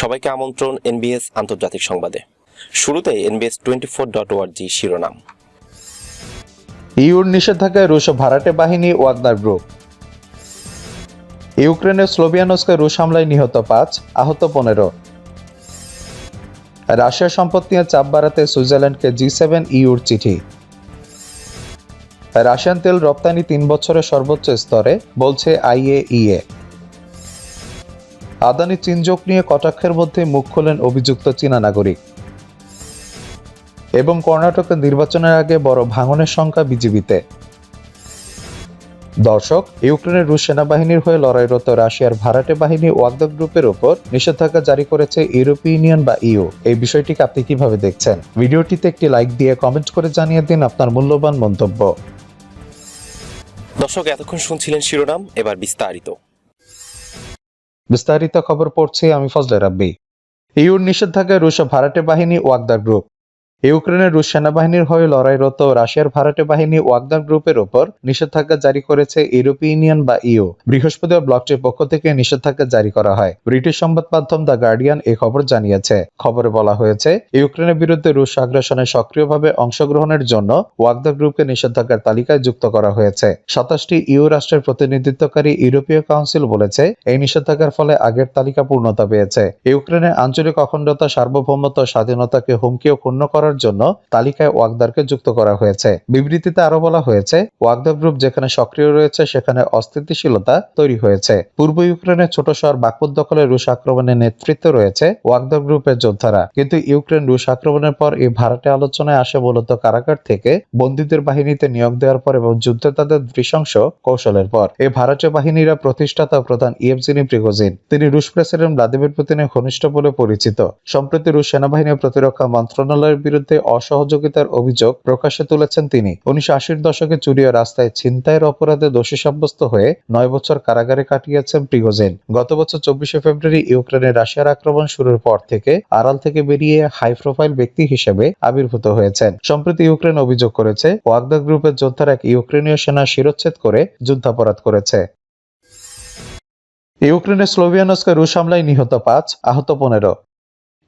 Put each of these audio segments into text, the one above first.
সবাইকে আমন্ত্রণ এনবিএস আন্তর্জাতিক সংবাদে। শুরুতে এনবিএস টোয়েন্টি ফোর ডট ওয়ার্জি শিরোনাম। ইউর নিষেধাজ্ঞায় রুশ ভাড়াটে বাহিনী ওয়াগনার গ্রুপ। ইউক্রেনের স্লোভিয়ানস্কে রুশ হামলায় নিহত পাঁচ, আহত পনেরো। রাশিয়ার সম্পদ নিয়ে চাপ বাড়াতে সুইজারল্যান্ডকে জি সেভেন ইউর চিঠি। রাশিয়ান তেল রপ্তানি তিন বছরের সর্বোচ্চ স্তরে, বলছে আইএইএ। আদানি চীনযোগ নিয়ে কটাক্ষের মধ্যে মুখ খোলেন অভিযুক্ত চীনা নাগরিক। এবং কর্ণাটকের নির্বাচনের আগে বড় ভাঙনের সংখ্যা বিজিবিতে। দর্শক, ইউক্রেনের রুশ সেনাবাহিনীর হয়ে লড়াইরত রাশিয়ার ভাড়াটে বাহিনী ওয়াগদা গ্রুপের উপর নিষেধাজ্ঞা জারি করেছে ইউরোপীয় ইউনিয়ন বা ইউ। এই বিষয়টিকে আপনি কীভাবে দেখছেন? ভিডিওটিতে একটি লাইক দিয়ে কমেন্ট করে জানিয়ে দিন আপনার মূল্যবান মন্তব্য। দর্শক, এতক্ষণ শুনছিলেন শিরোনাম, এবার বিস্তারিত। বিস্তারিত খবর পড়ছি আমি ফজলে রাব্বি। ইউর নিষেধাজ্ঞায় রুশ ভাড়াটে বাহিনী ওয়াগদার গ্রুপ। ইউক্রেনের রুশ সেনাবাহিনীর হয়ে লড়াইরত রাশিয়ার ভাড়াটে বাহিনী ওয়াগদার গ্রুপের ওপর নিষেধাজ্ঞা জারি করেছে ইউরোপীয় ইউনিয়ন বা ইউ বৃহস্পতিবার ব্লকটির পক্ষ থেকে নিষেধাজ্ঞা জারি করা হয়। ব্রিটিশ সংবাদ মাধ্যম দ্য গার্ডিয়ান এই খবর জানিয়েছে। খবরে বলা হয়েছে, ইউক্রেনের বিরুদ্ধে রুশ আগ্রাসনে সক্রিয়ভাবে অংশগ্রহণের জন্য ওয়াগদা গ্রুপকে নিষেধাজ্ঞার তালিকায় যুক্ত করা হয়েছে। সাতাশটি ইউ রাষ্ট্রের প্রতিনিধিত্বকারী ইউরোপীয় কাউন্সিল বলেছে, এই নিষেধাজ্ঞার ফলে আগের তালিকা পূর্ণতা পেয়েছে। ইউক্রেনের আঞ্চলিক অখণ্ডতা, সার্বভৌমত্ব, স্বাধীনতাকে হুমকি ও ক্ষুণ্ণ করার জন্য তালিকায় ওয়াগদারকে যুক্ত করা হয়েছে। বিবৃতিতে আরও বলা হয়েছে ওয়াগদা গ্রুপ যেখানে সক্রিয় রয়েছে, সেখানে অস্থিতিশীলতা তৈরি হয়েছে। পূর্ব ইউক্রেনের ছোট শহর বাকুদ দখলে রুশ আক্রমণের নেতৃত্বে রয়েছে ওয়াগদা গ্রুপের যোদ্ধারা। কিন্তু ইউক্রেন রুশ আক্রমণের পর এই ভাড়াটে আলোচনায় আসে মূলত কারাগার থেকে বন্দীদের বাহিনীতে নিয়োগ দেওয়ার পর এবং যুদ্ধে তাদের নৃশংস কৌশলের পর। এই ভারতীয় বাহিনীরা প্রতিষ্ঠাতা প্রধান ইয়েভজিনি প্রিগোজিন, তিনি রুশ প্রেসিডেন্ট ভ্লাদিমির পুতিনের ঘনিষ্ঠ বলে পরিচিত। সম্প্রতি রুশ সেনাবাহিনী প্রতিরক্ষা মন্ত্রণালয়ের বিরুদ্ধে অসহযোগিতার অভিযোগ প্রকাশ্যে তুলেছেন তিনি। উনিশশো দশকে চুরি রাস্তায় ছিনতাইয়ের অপরাধে দোষী সাব্যস্ত হয়ে নয় বছর কারাগারে কাটিয়েছেন প্রিগোজেন। গত বছর চব্বিশে ফেব্রুয়ারি ইউক্রেনের রাশিয়ার আক্রমণ শুরুর পর থেকে আড়াল থেকে বেরিয়ে হাই প্রোফাইল ব্যক্তি হিসেবে আবির্ভূত হয়েছেন। সম্প্রতি ইউক্রেন অভিযোগ করেছে, ওয়াগদা গ্রুপের যোদ্ধারা এক ইউক্রেনীয় সেনা শিরোচ্ছেদ করে যুদ্ধাপরাধ করেছে। ইউক্রেনের স্লোভিয়ানস্কে রুশ হামলায় নিহত পাঁচ, আহত পনেরো।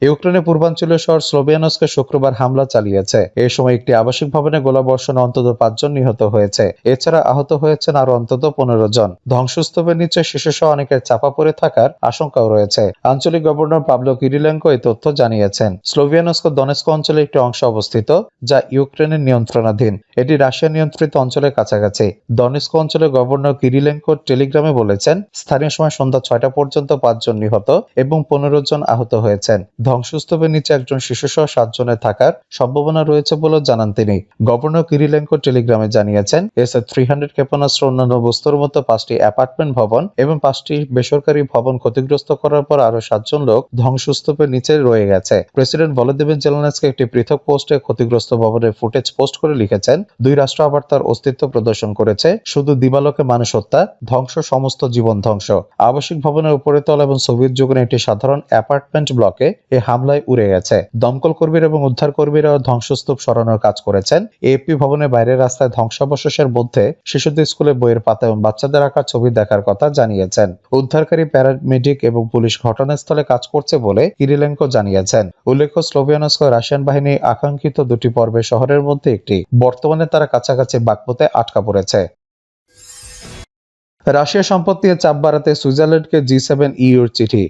ইউক্রেনের পূর্বাঞ্চলীয় শহর স্লোভিয়ানস্কে শুক্রবার হামলা চালিয়েছে। এ সময় একটি আবাসিক ভবনে গোলাবর্ষণে অন্তত পাঁচজন নিহত হয়েছে। এছাড়া আহত হয়েছেন আরও অন্তত পনেরো জন। ধ্বংসস্তূপের নিচে শিশুসহ অনেকের চাপা পড়ে থাকার আশঙ্কাও রয়েছে। আঞ্চলিক গভর্নর পাবলো কিরিলেঙ্কো এই তথ্য জানিয়েছেন। স্লোভিয়ানস্ক দনেস্ক অঞ্চলে একটি অংশ অবস্থিত, যা ইউক্রেনের নিয়ন্ত্রণাধীন। এটি রাশিয়া নিয়ন্ত্রিত অঞ্চলের কাছাকাছি। দনেস্ক অঞ্চলের গভর্নর কিরিলেঙ্কো টেলিগ্রামে বলেছেন, স্থানীয় সময় সন্ধ্যা ছয়টা পর্যন্ত পাঁচজন নিহত এবং পনেরো জন আহত হয়েছেন। ধ্বংসস্তূপের নিচে একজন শিশু শিশুসহ সাতজনের থাকার সম্ভাবনা রয়েছে বলে জানান তিনি। গভর্নর কিরিলেঙ্কো টেলিগ্রামে জানিয়েছেন এস এ থ্রি হান্ড্রেড ক্ষেপণাস্ত্র অন্যান্য বস্তুর মতো পাঁচটি অ্যাপার্টমেন্ট ভবন এবং পাঁচটি বেসরকারি ভবন ক্ষতিগ্রস্ত করার পর আরও সাতজন লোক ধ্বংসস্তূপের নিচে রয়ে গেছে। প্রেসিডেন্ট ভলোদিমির জেলেনস্কি একটি পৃথক পোস্টে ক্ষতিগ্রস্ত ভবনের ফুটেজ পোস্ট করে লিখেছেন, দুই রাষ্ট্র আবার তার অস্তিত্ব প্রদর্শন করেছে, শুধু দিবালোকে মানুষ হত্যা, ধ্বংস সমস্ত জীবন ধ্বংস। আবাসিক ভবনের উপরে তল এবং সোভিয়েত যুগের একটি সাধারণ অ্যাপার্টমেন্ট ব্লকে এ হামলায় উড়ে গেছে। দমকল কর্মীরা এবং উদ্ধার কর্মীরাও ধ্বংসস্তূপ সরানোর কাজ করেছেন। এপি ভবনের বাইরের রাস্তায় ধ্বংসাবশেষের মধ্যে শিশুদের স্কুলে বইয়ের পাতা এবং বাচ্চাদের আঁকা ছবি দেখার কথা জানিয়েছেন। উদ্ধারকারী প্যারামেডিক এবং পুলিশ ঘটনাস্থলে কাজ করছে বলে কিরিলেঙ্কো জানিয়েছেন। উল্লেখ্য, স্লোভিয়ানস্ক রাশিয়ান বাহিনী আকাঙ্ক্ষিত দুটি পর্বে শহরের মধ্যে একটি, বর্তমানে তারা কাছাকাছি বাকপোতে আটকা পড়েছে। রাশিয়া সম্পদ নিয়ে চাপ বাড়াতে সুইজারল্যান্ডকে জি সেভেন ইউর চিঠি।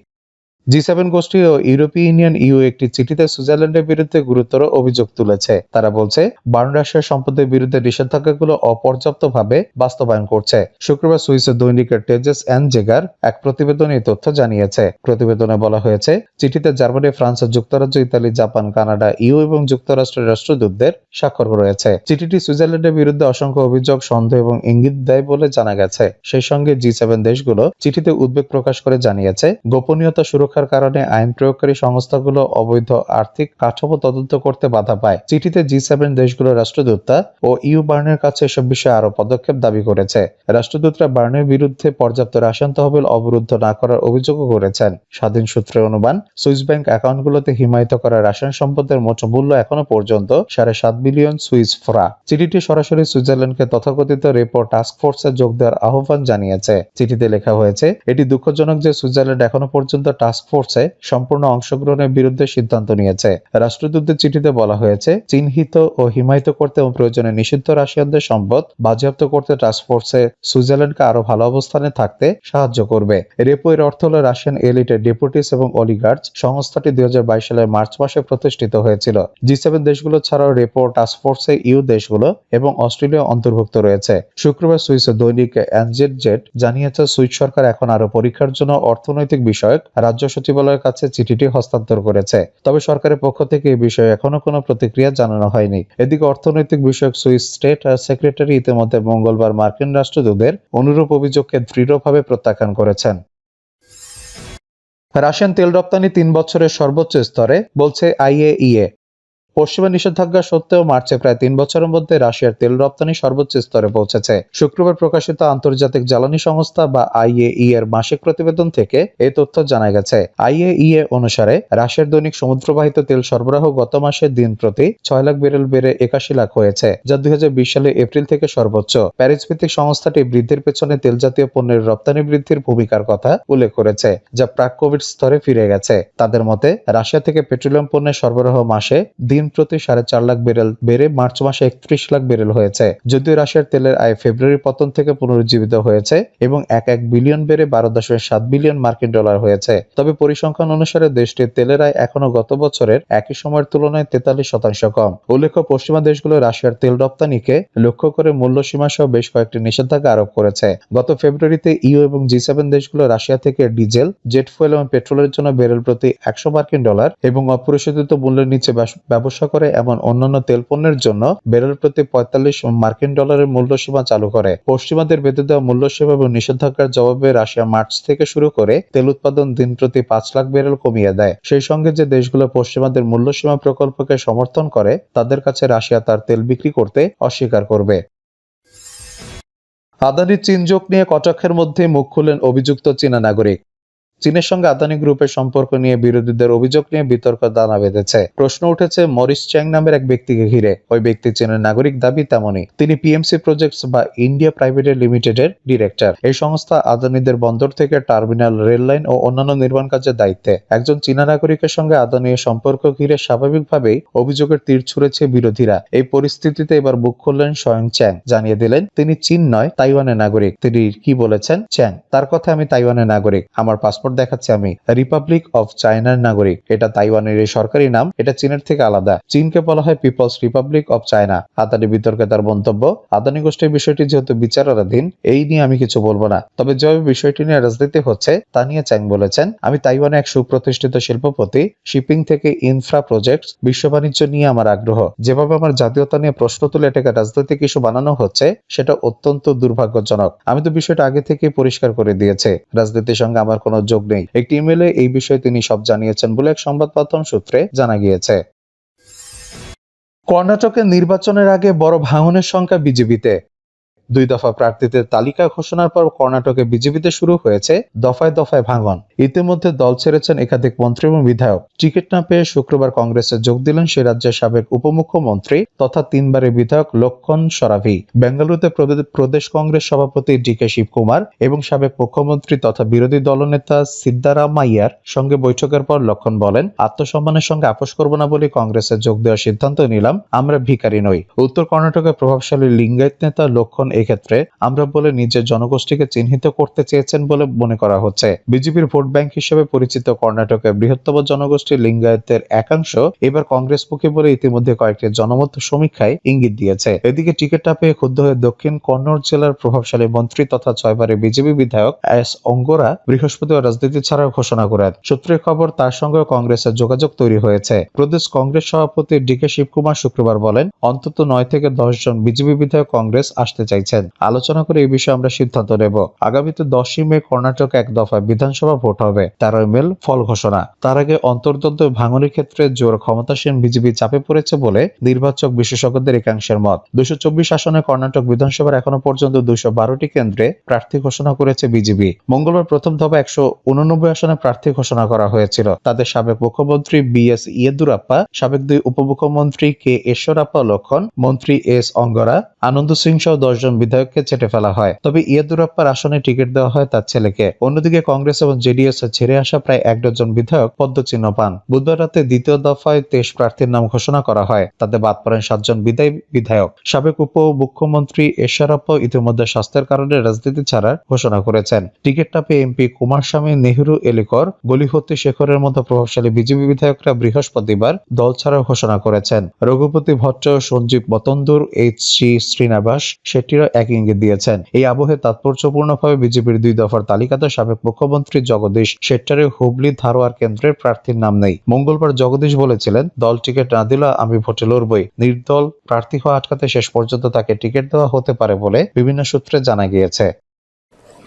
জি সেভেন গোষ্ঠী ও ইউরোপীয় ইউনিয়ন ইউ একটি চিঠিতে সুইজারল্যান্ডের বিরুদ্ধে গুরুতর অভিযোগ তুলেছে। তারা বলছে, বার্ন সম্পদের বিরুদ্ধে নিষেধাজ্ঞাগুলো অপর্যাপ্তভাবে বাস্তবায়ন করছে। শুক্রবার সুইসের দৈনিকের টেজেস অ্যান জেগার এক প্রতিবেদনে এই তথ্য জানিয়েছে। প্রতিবেদনে বলা হয়েছে, চিঠিতে জার্মানি, ফ্রান্স যুক্তরাজ্য, ইতালি, জাপান, কানাডা, ইউ এবং যুক্তরাষ্ট্রের রাষ্ট্রদূতদের স্বাক্ষর রয়েছে। চিঠিটি সুইজারল্যান্ডের বিরুদ্ধে অসংখ্য অভিযোগ, সন্দেহ এবং ইঙ্গিত দেয় বলে জানা গেছে। সেই সঙ্গে জি সেভেন দেশগুলো চিঠিতে উদ্বেগ প্রকাশ করে জানিয়েছে, গোপনীয়তা সুরক্ষার কারণে আইন প্রয়োগকারী সংস্থাগুলো অবৈধ আর্থিক কাঠামো তদন্ত করতে বাধা পায়। চিঠিতে জি সেভেন দেশগুলোর রাষ্ট্রদূতরা ও ইউ বার্নের কাছে এসব বিষয়ে আরও পদক্ষেপ দাবি করেছে। রাষ্ট্রদূতরা বার্নের বিরুদ্ধে পর্যাপ্ত রাশিয়ান তহবিল অবরুদ্ধ না করার অভিযোগও করেছেন। স্বাধীন সূত্রের অনুমান, সুইস ব্যাংক অ্যাকাউন্টগুলোতে হিমায়িত করা রাশিয়ান সম্পদের মোট মূল্য এখনও পর্যন্ত সাড়ে সাত বিলিয়ন সুইস ফ্রা। চিঠিটি সরাসরি সুইজারল্যান্ডকে তথাকথিত রেপো টাস্ক ফোর্সে যোগ দেওয়ার আহ্বান জানিয়েছে। চিঠিতে লেখা হয়েছে, এটি দুঃখজনক যে সুইজারল্যান্ড এখনও পর্যন্ত টাস্ক ফোর্সে সম্পূর্ণ অংশগ্রহণের বিরুদ্ধে সিদ্ধান্ত নিয়েছে। রাষ্ট্রদূতের চিঠিতে বলা হয়েছে, চিহ্নিত ও হিমায়িত করতে এবং প্রয়োজনে নিষিদ্ধ রাশিয়ানদের সম্পদ বাজেয়াপ্ত করতে টাস্ক ফোর্সে সুইজারল্যান্ডকে আরও ভালো অবস্থানে থাকতে সাহায্য করবে। রেপো এর অর্থ হল রাশিয়ান এলিটের ডেপুটিস এবং অলিগার্ডস। সংস্থাটি দুই হাজার বাইশ সালের মার্চ মাসে প্রতিষ্ঠিত হয়েছিল। জি সেভেন দেশগুলো ছাড়াও রেপো টাস্ক ফোর্সে ইউ দেশগুলো এবং অস্ট্রেলিয়া অন্তর্ভুক্ত রয়েছে। শুক্রবার সুইসের দৈনিক অ্যানজেট জেট জানিয়েছে, সুইস সরকার এখন আরও পরীক্ষার জন্য অর্থনৈতিক বিষয়ক, রাজ্য সচিবালয়ের কাছে চিঠিটি হস্তান্তর করেছে। তবে সরকারের পক্ষ থেকে এই বিষয়ে এখনও কোনো প্রতিক্রিয়া জানানো হয়নি। এদিকে অর্থনৈতিক বিষয়ক সুইস স্টেট আর সেক্রেটারি ইতিমধ্যে মঙ্গলবার মার্কিন রাষ্ট্রদূতের অনুরূপ অভিযোগকে দৃঢ়ভাবে প্রত্যাখ্যান করেছেন। রাশিয়ান তেল রপ্তানি তিন বছরের সর্বোচ্চ স্তরে, বলছে আইএইএ। পশ্চিমা নিষেধাজ্ঞা সত্ত্বেও মার্চে প্রায় তিন বছরের মধ্যে রাশিয়ার তেল রপ্তানি সর্বোচ্চ স্তরে পৌঁছেছে। শুক্রবার প্রকাশিত আন্তর্জাতিক জ্বালানি সংস্থা বা আইএই এর মাসিক প্রতিবেদন থেকে এই তথ্য জানা গেছে। আইএইএ অনুসারে, রাশিয়ার দৈনিক সমুদ্রবাহিত তেল সরবরাহ গত মাসে দিন প্রতি ছয় লাখ ব্যারেল বেড়ে একাশি লাখ হয়েছে, যা দুই হাজার বিশ সালে এপ্রিল থেকে সর্বোচ্চ। প্যারিস ভিত্তিক সংস্থাটি বৃদ্ধির পেছনে তেল জাতীয় পণ্যের রপ্তানি বৃদ্ধির ভূমিকার কথা উল্লেখ করেছে, যা প্রাক কোভিড স্তরে ফিরে গেছে। তাদের মতে, রাশিয়া থেকে পেট্রোলিয়াম পণ্যের সরবরাহ মাসে দিন প্রতি সাড়ে চার লাখ বেরেল বেড়ে মার্চ মাসে একত্রিশ লাখ বেরেল হয়েছে, যদিও রাশিয়ার তেলের আয় ফেব্রুয়ারি পতন থেকে পুনরুজ্জীবিত হয়েছে এবং এক এক বিলিয়ন বেড়ে বারো দশমিক সাত বিলিয়ন মার্কিন ডলার হয়েছে। তবে পরিসংখ্যান অনুসারে দেশটির তেলের আয় এখনও গত বছরের একই সময়ের তুলনায় তেতাল্লিশ শতাংশ কম। উল্লেখ্য, পশ্চিমা দেশগুলো রাশিয়ার তেল রপ্তানিকে লক্ষ্য করে মূল্যসীমা সহ বেশ কয়েকটি নিষেধাজ্ঞা আরোপ করেছে। গত ফেব্রুয়ারিতে ইউ এবং জি সেভেন দেশগুলো রাশিয়া থেকে ডিজেল, জেট ফুয়েল এবং পেট্রোলের জন্য বেরেল প্রতি একশো মার্কিন ডলার এবং অপরিশোধিত মূল্যের নিচে ব্যবস- ব্যবসা করে এমন অন্যান্য তেল পণ্যের জন্য বেরেল প্রতি পঁয়তাল্লিশ মার্কিন ডলারের মূল্যসীমা চালু করে। পশ্চিমাদের বেঁধে দেওয়া মূল্যসীমা এবং নিষেধাজ্ঞার জবাবে রাশিয়া মার্চ থেকে শুরু করে তেল উৎপাদন দিন প্রতি পাঁচ লাখ বেরেল কমিয়ে দেয়। সেই সঙ্গে যে দেশগুলো পশ্চিমাদের মূল্যসীমা প্রকল্পকে সমর্থন করে, তাদের কাছে রাশিয়া তার তেল বিক্রি করতে অস্বীকার করবে। আদানির চীন যোগ নিয়ে কটাক্ষের মধ্যে মুখ খুলেন অভিযুক্ত চীনা নাগরিক। চীনের সঙ্গে আদানি গ্রুপের সম্পর্ক নিয়ে বিরোধীদের অভিযোগ নিয়ে বিতর্ক দানা বেঁধেছে। প্রশ্ন উঠেছে, মরিস চ্যাং নামের এক ব্যক্তিকে ঘিরে। ওই ব্যক্তি চীনের নাগরিক দাবি তেমনই। তিনি পিএমসি প্রজেক্টস বা ইন্ডিয়া প্রাইভেট লিমিটেডের ডিরেক্টর। এই সংস্থা আদানিদের বন্দর থেকে টার্মিনাল রেল লাইন ও অন্যান্য নির্মাণ কাজের দায়িত্বে। একজন চীনা নাগরিকের সঙ্গে আদানির সম্পর্ক ঘিরে স্বাভাবিকভাবেই অভিযোগের তীর ছুড়েছে বিরোধীরা। এই পরিস্থিতিতে এবার বুক খুললেন স্বয়ং চ্যাং। জানিয়ে দিলেন, তিনি চীন নয়, তাইওয়ানের নাগরিক। তিনি কি বলেছেন? চ্যাং, তার কথা আমি তাইওয়ানের নাগরিক। আমার পাসপোর্ট দেখাচ্ছি আমি। রিপাবলিক অফ চায়নার নাগরিক। এটা তাইওয়ানের এই সরকারি নাম। এটা চীনের থেকে আলাদা। চীনকে বলা হয় People's Republic of China Adani বিতর্কে তার মন্তব্য, আদানি গোষ্ঠীর বিষয়টি যেহেতু বিচারাধীন, এই নিয়ে আমি কিছু বলব না। তবে যেভাবে বিষয়টি নিয়ে রাজনীতি হচ্ছে, তা নিয়ে চ্যাং বলেছেন, আমি তাইওয়ানে এক সুপ্রতিষ্ঠিত শিল্পপতি, শিপিং থেকে ইনফ্রা প্রজেক্ট বিশ্ব বাণিজ্য নিয়ে আমার আগ্রহ। যেভাবে আমার জাতীয়তা নিয়ে প্রশ্ন তুলে এটাকে রাজনৈতিক ইস্যু বানানো হচ্ছে, সেটা অত্যন্ত দুর্ভাগ্যজনক। আমি তো বিষয়টা আগে থেকেই পরিষ্কার করে দিয়েছে। রাজনীতির সঙ্গে আমার কোনো যোগ নেই। একটি ইমেলে এই বিষয়ে তিনি সব জানিয়েছেন বলে এক সংবাদ মাধ্যম সূত্রে জানা গিয়েছে। কর্ণাটকে নির্বাচনের আগে বড় ভাঙনের সংখ্যা বিজেপিতে। দুই দফা প্রার্থীদের তালিকা ঘোষণার পর কর্ণাটকে বিজেপিতে শুরু হয়েছে দফায় দফায় ভাঙন। ইতিমধ্যে দল ছেড়েছেন একাধিক মন্ত্রী এবং বিধায়ক। টিকিট না পেয়ে শুক্রবার কংগ্রেসে যোগ দিলেন সে রাজ্যের সাবেক উপমুখ্যমন্ত্রী তথা তিনবারের বিধায়ক লক্ষণ সরাভি। বেঙ্গালুরুতে প্রদেশ কংগ্রেস সভাপতি ডি কে শিবকুমার এবং সাবেক মুখ্যমন্ত্রী তথা বিরোধী দলনেতা সিদ্দারামাইয়ার সঙ্গে বৈঠকের পর লক্ষণ বলেন, আত্মসম্মানের সঙ্গে আপোষ করব না বলে কংগ্রেসে যোগ দেওয়ার সিদ্ধান্ত নিলাম, আমরা ভিখারি নই। উত্তর কর্ণাটকের প্রভাবশালী লিঙ্গায়ত নেতা লক্ষণ এক্ষেত্রে আমরা বলে নিজের জনগোষ্ঠীকে চিহ্নিত করতে চেয়েছেন বলে মনে করা হচ্ছে। বিজেপির ভোট ব্যাংক হিসেবে পরিচিত কর্ণাটকের বৃহত্তম জনগোষ্ঠী লিঙ্গায়তের একাংশ এবার কংগ্রেসমুখী বলে ইতিমধ্যে কয়েকটি জনমত সমীক্ষায় ইঙ্গিত দিয়েছে। এদিকে টিকিটটা পেয়ে ক্ষুব্ধ হয়ে দক্ষিণ কন্নড় জেলার প্রভাবশালী মন্ত্রী তথা ছয়বারের বিজেপি বিধায়ক এস অঙ্গরা বৃহস্পতিবার রাজনীতি ছাড়ার ঘোষণা করেন। সূত্রের খবর, তার সঙ্গে কংগ্রেসের যোগাযোগ তৈরি হয়েছে। প্রদেশ কংগ্রেস সভাপতি ডি কে শিবকুমার শুক্রবার বলেন, অন্তত নয় থেকে দশ জন বিজেপি বিধায়ক কংগ্রেস আসতে চাইছেন আলোচনা করে এই বিষয়ে আমরা সিদ্ধান্ত নেব। আগামীতে দশই মে কর্ণাটক এক দফায় বিধানসভা ভোট হবে। তেরোই মেল ফল ঘোষণা। তার আগে অন্তর্দ্বন্দ্ব ভাঙনের ক্ষেত্রে জোর ক্ষমতাসীন বিজেপি চাপে পড়েছে বলে নির্বাচক বিশেষজ্ঞদের একাংশের মত। দুশো চব্বিশ আসনে কর্ণাটক বিধানসভার এখনও পর্যন্ত দুশো বারোটি কেন্দ্রে প্রার্থী ঘোষণা করেছে বিজেপি। মঙ্গলবার প্রথম দফা একশো উননব্বই আসনে প্রার্থী ঘোষণা করা হয়েছিল। তাদের সাবেক মুখ্যমন্ত্রী বি এস ইয়েদুরাপ্পা, সাবেক দুই উপমুখ্যমন্ত্রী কে ঈশ্বরাপ্পা লক্ষণ, মন্ত্রী এস অঙ্গরা, আনন্দ সিং সহ দশজন বিধায়ককে চেটে ফেলা হয়। তবে ইয়েদুরাপ্পার আসনে টিকিট দেওয়া হয় তার ছেলেকে। অন্যদিকে কংগ্রেস এবং জেডিএস ছেড়ে আসা প্রায় এক ডজন বিধায়ক পদ্মচিহ্ন পান। বুধবার রাতে দ্বিতীয় দফায় তেইশ প্রার্থীর নাম ঘোষণা করা হয়। তাতে বাদ পড়েন সাতজন বিদায়ী বিধায়ক। সাবেক উপ মুখ্যমন্ত্রী এশারাপ্প ইতিমধ্যে স্বাস্থ্যের কারণে রাজনীতি ছাড়ার ঘোষণা করেছেন। টিকিট পেয়ে এমপি কুমারস্বামী নেহরু, এলিকর গলিহত্তি শেখরের মতো প্রভাবশালী বিজেপি বিধায়করা বৃহস্পতিবার দল ছাড়ার ঘোষণা করেছেন। রঘুপতি ভট্ট, সঞ্জীব বতন্দুর এইচ সি শ্রীনিবাস, শেট্টিরা এক ইঙ্গিত দিয়েছেন। এই আবহে তাৎপর্যপূর্ণভাবে বিজেপির দুই দফার তালিকাতে সাবেক মুখ্যমন্ত্রী জগদীশ শেট্টারের হুবলি ধারোয়ার কেন্দ্রের প্রার্থীর নাম নেই। মঙ্গলবার জগদীশ বলেছিলেন দল টিকিট না দিলে আমি ভোটে লড়বই। নির্দল প্রার্থী হওয়া আটকাতে শেষ পর্যন্ত তাকে টিকিট দেওয়া হতে পারে বলে বিভিন্ন সূত্রে জানা গিয়েছে।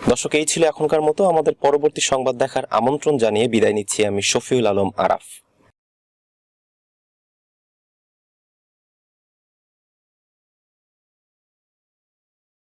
দর্শক, এই ছিল এখনকার মতো। আমাদের পরবর্তী সংবাদ দেখার আমন্ত্রণ জানিয়ে বিদায় নিচ্ছি আমি শফিউল আলম আরাফ।